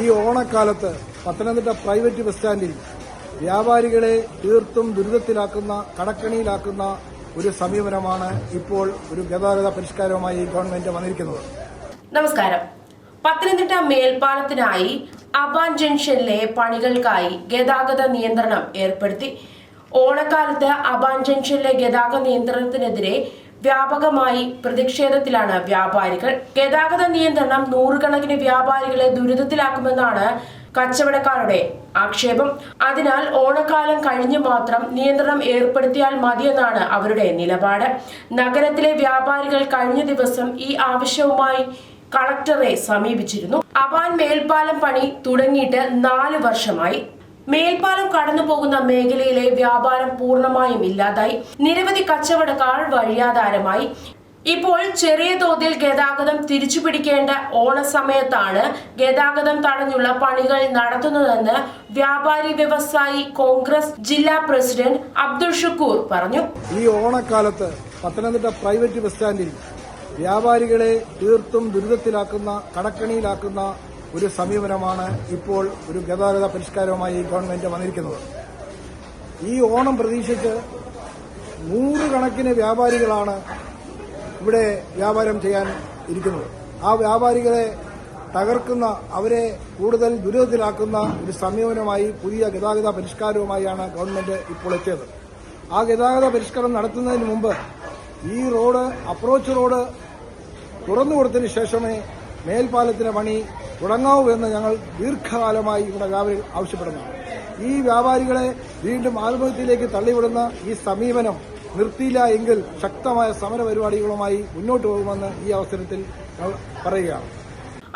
ഈ ഓണക്കാലത്ത് Pathanamthitta private bus സ്റ്റാൻഡിൽ വ്യാപാരികളെ തീർത്തും ദുരിതത്തിലാക്കുന്ന കടക്കണിയിലാക്കുന്ന ഒരു സമീപനമാണ് ഇപ്പോൾ ഒരു ഗതാഗത പരിഷ്കാരവുമായി ഗവൺമെന്റ് വന്നിരിക്കുന്നത്. നമസ്കാരം. പത്തനംതിട്ട മേൽപ്പാലത്തിനായി അബാൻ ജംഗ്ഷനിലെ പണികൾക്കായി ഗതാഗത നിയന്ത്രണം ഏർപ്പെടുത്തി. ഓണക്കാലത്ത് അബാൻ ജംഗ്ഷനിലെ ഗതാഗത നിയന്ത്രണത്തിനെതിരെ വ്യാപകമായി പ്രതിഷേധത്തിലാണ് വ്യാപാരികൾ. ഗതാഗത നിയന്ത്രണം നൂറുകണക്കിന് വ്യാപാരികളെ ദുരിതത്തിലാക്കുമെന്നാണ് കച്ചവടക്കാരുടെ ആക്ഷേപം. അതിനാൽ ഓണക്കാലം കഴിഞ്ഞ് മാത്രം നിയന്ത്രണം ഏർപ്പെടുത്തിയാൽ മതിയെന്നാണ് അവരുടെ നിലപാട്. നഗരത്തിലെ വ്യാപാരികൾ കഴിഞ്ഞ ദിവസം ഈ ആവശ്യവുമായി കളക്ടറെ സമീപിച്ചിരുന്നു. അവാൻ മേൽപ്പാലം പണി തുടങ്ങിയിട്ട് നാല് വർഷമായി. മേൽപ്പാലം കടന്നു പോകുന്ന മേഖലയിലെ വ്യാപാരം പൂർണമായും ഇല്ലാതായി. നിരവധി കച്ചവടക്കാർ വഴിയാധാരമായി. ഇപ്പോൾ ചെറിയ തോതിൽ ഗതാഗതം തിരിച്ചു തിരിച്ചുപിടിക്കേണ്ട ഓണസമയത്താണ് ഗതാഗതം തടഞ്ഞുള്ള പണികൾ നടത്തുന്നതെന്ന് വ്യാപാരി വ്യവസായി കോൺഗ്രസ് ജില്ലാ പ്രസിഡന്റ് അബ്ദുൾ ഷുക്കൂർ പറഞ്ഞു. ഈ ഓണക്കാലത്ത് പത്തനംതിട്ട പ്രൈവറ്റ് ബസ് സ്റ്റാൻഡിൽ വ്യാപാരികളെ തീർത്തും ദുരിതത്തിലാക്കുന്ന കടക്കണിയിലാക്കുന്ന ഒരു സമീപനമാണ് ഇപ്പോൾ ഒരു ഗതാഗത പരിഷ്കാരവുമായി ഗവൺമെന്റ് വന്നിരിക്കുന്നത്. ഈ ഓണം പ്രതീക്ഷിച്ച് നൂറുകണക്കിന് വ്യാപാരികളാണ് ഇവിടെ വ്യാപാരം ചെയ്യാൻ ഇരിക്കുന്നത്. ആ വ്യാപാരികളെ തകർക്കുന്ന അവരെ കൂടുതൽ ദുരിതത്തിലാക്കുന്ന ഒരു സമീപനമായി പുതിയ ഗതാഗത പരിഷ്കാരവുമായാണ് ഗവൺമെന്റ് ഇപ്പോൾ എത്തിയത്. ആ ഗതാഗത പരിഷ്കരണം നടത്തുന്നതിന് മുമ്പ് ഈ റോഡ് അപ്രോച്ച് റോഡ് തുറന്നു കൊടുത്തതിന് ശേഷമേ മേൽപ്പാലത്തിന്റെ പണി തുടങ്ങാവൂ എന്ന് ഞങ്ങൾ ദീർഘകാലമായി ഇവിടെ വ്യാപാരികൾ ആവശ്യപ്പെടുന്നതാണ് ഈ വ്യാപാരികളെ വീണ്ടും ആത്മഹത്യയിലേക്ക് തള്ളിവിടുന്ന ഈ സമീപനം നിർത്തിയില്ല എങ്കിൽ ശക്തമായ സമര പരിപാടികളുമായി മുന്നോട്ട് പോകുമെന്ന് ഈ അവസരത്തിൽ പറയുകയാണ്.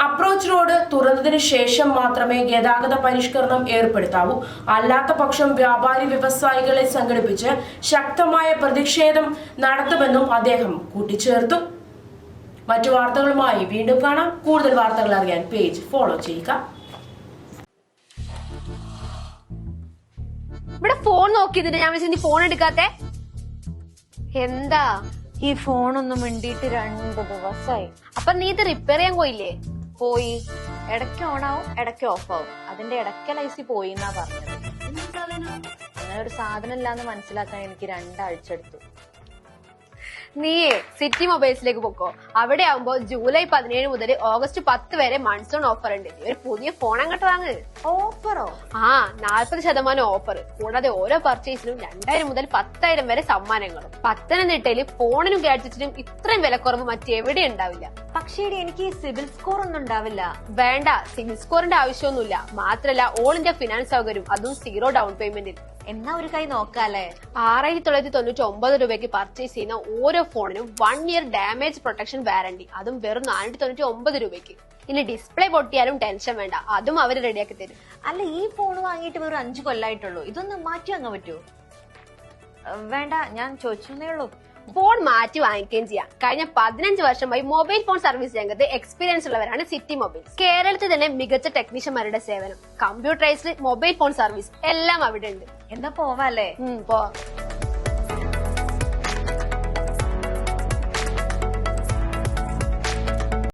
അപ്രോച്ച് റോഡ് തുറന്നതിന് ശേഷം മാത്രമേ ഗതാഗത പരിഷ്കരണം ഏർപ്പെടുത്താവൂ. അല്ലാത്ത പക്ഷം വ്യാപാരി വ്യവസായികളെ സംഘടിപ്പിച്ച് ശക്തമായ പ്രതിഷേധം നടത്തുമെന്നും അദ്ദേഹം കൂട്ടിച്ചേർത്തു. മറ്റു വാർത്തകളുമായി വീണ്ടും കാണാം. കൂടുതൽ വാർത്തകൾ അറിയാൻ പേജ് ഫോളോ ചെയ്യുക. ഇവിടെ ഫോൺ നോക്കിയതിന്റെ ഞാൻ വിളിച്ചു ഫോൺ എടുക്കാത്തെ. എന്താ? ഈ ഫോണൊന്നും മിണ്ടിയിട്ട് രണ്ട് ദിവസമായി അപ്പൊ നീ ഇത് റിപ്പയർ ചെയ്യാൻ പോയില്ലേ? പോയി. ഇടയ്ക്ക് ഓണാവും ഇടയ്ക്ക് ഓഫ് ആവും. അതിന്റെ ഇടയ്ക്ക് ലൈസി പോയി എന്നാ പറഞ്ഞത്. അങ്ങനെ ഒരു സാധനം ഇല്ലാന്ന് മനസ്സിലാക്കാൻ എനിക്ക് രണ്ടാഴ്ച എടുത്തു. നീയേ സിറ്റി മൊബൈൽസിലേക്ക് പൊക്കോ. അവിടെ ആവുമ്പോ ജൂലൈ പതിനേഴ് മുതൽ ഓഗസ്റ്റ് പത്ത് വരെ മൺസൂൺ ഓഫർ ഉണ്ട്. നീ ഒരു പുതിയ ഫോൺ അങ്ങോട്ട് വാങ്ങ് ഓഫറോ ആ നാൽപ്പത് ശതമാനം ഓഫർ കൂടാതെ ഓരോ പർച്ചേസിനും രണ്ടായിരം മുതൽ പത്തായിരം വരെ സമ്മാനങ്ങളും. പത്തനംതിട്ടയിൽ ഫോണിനും ഗാഡ്ജറ്റിനും ഇത്രയും വിലക്കുറവ് മറ്റെവിടെ ഉണ്ടാവില്ല? പക്ഷേ എനിക്ക് സിവിൽ സിബിൽ സ്കോർ ഒന്നും ഉണ്ടാവില്ല. വേണ്ട സിവിൽ സ്കോറിന്റെ ആവശ്യമൊന്നുമില്ല. മാത്രല്ല ഓൾ ഇന്ത്യ ഫിനാൻസ് സൗകര്യം അതും സീറോ ഡൗൺ പേയ്മെന്റിൽ എന്നാ ഒരു കൈ നോക്കാല്ലേ? ആറായിരത്തി തൊള്ളായിരത്തി തൊണ്ണൂറ്റി ഒമ്പത് രൂപയ്ക്ക് പർച്ചേസ് ചെയ്യുന്ന ഓരോ ഫോണിനും one year damage protection warranty അതും വെറും നാനൂറ്റി തൊണ്ണൂറ്റി ഒമ്പത് രൂപയ്ക്ക്. ഇനി ഡിസ്പ്ലേ പൊട്ടിയാലും ടെൻഷൻ വേണ്ട. അതും അവർ റെഡിയാക്കി തരും. അല്ല ഈ ഫോൺ വാങ്ങിയിട്ട് വെറും അഞ്ചു കൊല്ലായിട്ടുള്ളൂ. ഇതൊന്ന് മാറ്റി വാങ്ങാൻ പറ്റുമോ വേണ്ട ഞാൻ ചോദിച്ചേ ഉള്ളൂ. ഫോൺ മാറ്റി വാങ്ങിക്കുകയും ചെയ്യാം. കഴിഞ്ഞ പതിനഞ്ച് വർഷമായി മൊബൈൽ ഫോൺ സർവീസ് രംഗത്ത് എക്സ്പീരിയൻസ് ഉള്ളവരാണ് സിറ്റി മൊബൈൽ കേരളത്തിൽ തന്നെ മികച്ച ടെക്നീഷ്യന്മാരുടെ സേവനം. കമ്പ്യൂട്ടറൈസ്ഡ് മൊബൈൽ ഫോൺ സർവീസ് എല്ലാം അവിടെ ഉണ്ട് എന്താ പോവാല്ലേ പോവാ